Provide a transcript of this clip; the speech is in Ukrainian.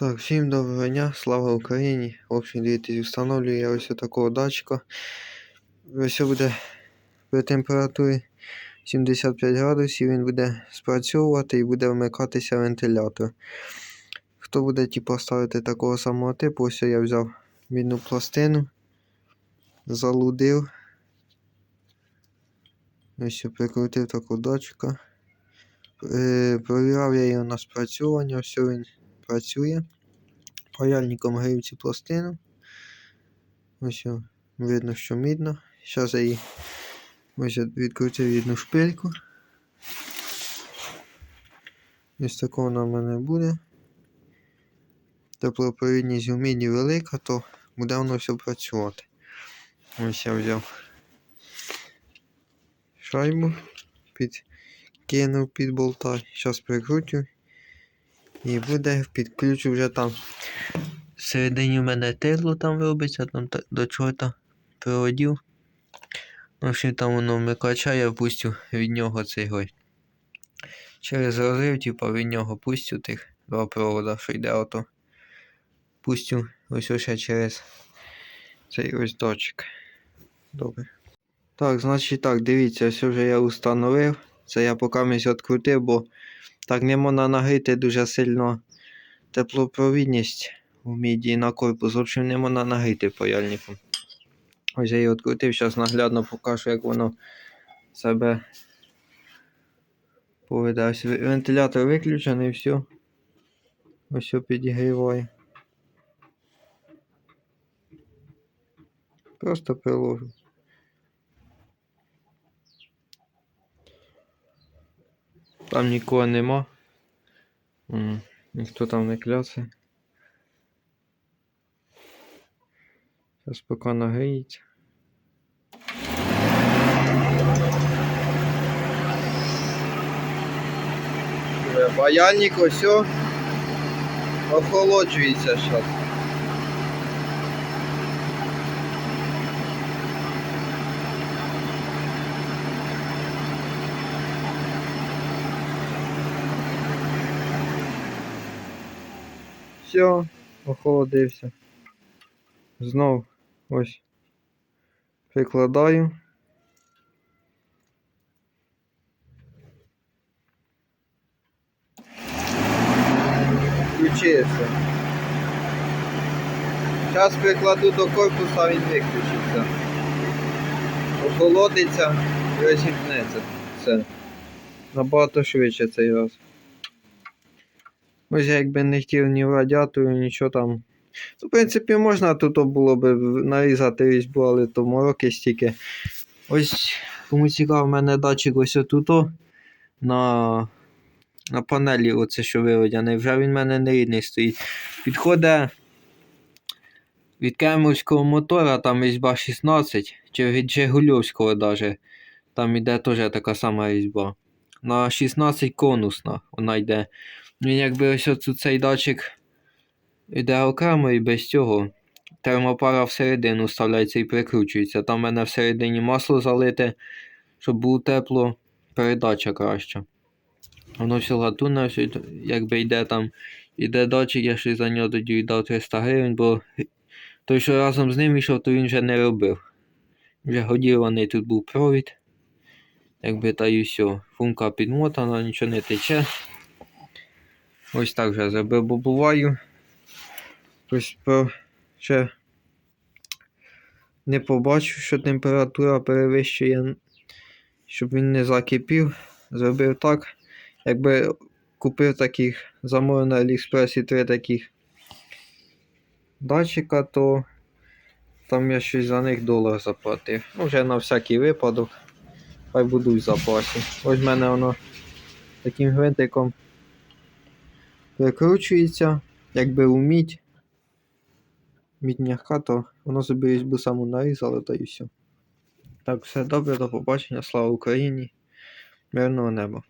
Так, всім доброго дня, слава Україні. В общем, дивіться, встановлюю я ось такого датчика. Ось буде при температурі 75 градусів, він буде спрацьовувати і буде вмикатися вентилятор. Хто буде типу, ставити такого самого типу, ось я взяв мідну пластину, залудив. Ось прикрутив такого датчика. Е, Провіряв я його на спрацьовування, все він працює. Паяльником грію цю пластину. Ось видно, що мідно. Зараз я її ось відкрутив одну шпильку. Ось такого вона в мене буде. Теплопровідність у міді велика, то буде воно все працювати. Ось я взяв шайбу, підкинув під болта. Зараз прикрутю. І буде підключу вже там. Всередині в мене тепло там робиться, там та- до чого-то проводів. В общем, там воно вмикача, я пустю від нього цей гой. Через розрив, типа від нього пустю тих два провода, що йде ото. Пустю ось ось ще через цей ось датчик. Добре. Так, значить так, дивіться, все вже я установив. Це я поки місь відкрутив, бо так не можна нагріти дуже сильно теплопровідність у міді на корпус. В общем, не можна нагріти паяльником. Ось я її відкрутив, зараз наглядно покажу, як воно себе поведе. Вентилятор виключений, все. Ось все підігріває. Просто приложу. Там нікого нема. Ніхто там не кляце. Зараз поки нагріється. Паяльник ось охолоджується зараз. Все, охолодився. Знов ось прикладаю. Включився. Зараз прикладу до корпуса, він виключиться. Охолодиться і розімкнеться. Все. Набагато швидше цей раз. Ось я якби не хотів ні радіатору, нічого там. Ну, в принципі, можна тут було б нарізати різьбу, але то мороки стільки. Ось, кому цікаво, в мене датчик ось отут на, на панелі, оце що виведений. Вже він в мене не рідний стоїть. Підходить від кемовського мотора, там різьба 16, чи від Жигульовського даже. Там іде теж така сама різьба. На 16 конусна вона йде. Він якби ось оцю цей датчик іде окремо і без цього. Термопара всередину вставляється і прикручується. Там в мене всередині масло залите, щоб було тепло, передача краща. Воно все латунне, все, якби йде там, іде датчик, я щось за нього тоді віддав 300 гривень, бо той, що разом з ним йшов, то він вже не робив. Вже годірваний тут був провід. Якби та й все. Функа підмотана, нічого не тече. Ось так вже зробив, бо буваю. Ось ще не побачив, що температура перевищує, щоб він не закипів. Зробив так. Якби купив таких замовив на Аліекспресі три таких датчика, то там я щось за них долар заплатив. Ну, вже на всякий випадок. Хай будуть в запасі. Ось в мене воно таким гвинтиком прикручується, якби у мідь. Мідь м'яка, то воно собі різьбу саму нарізало та й все. Так, все добре, до побачення, слава Україні, мирного неба.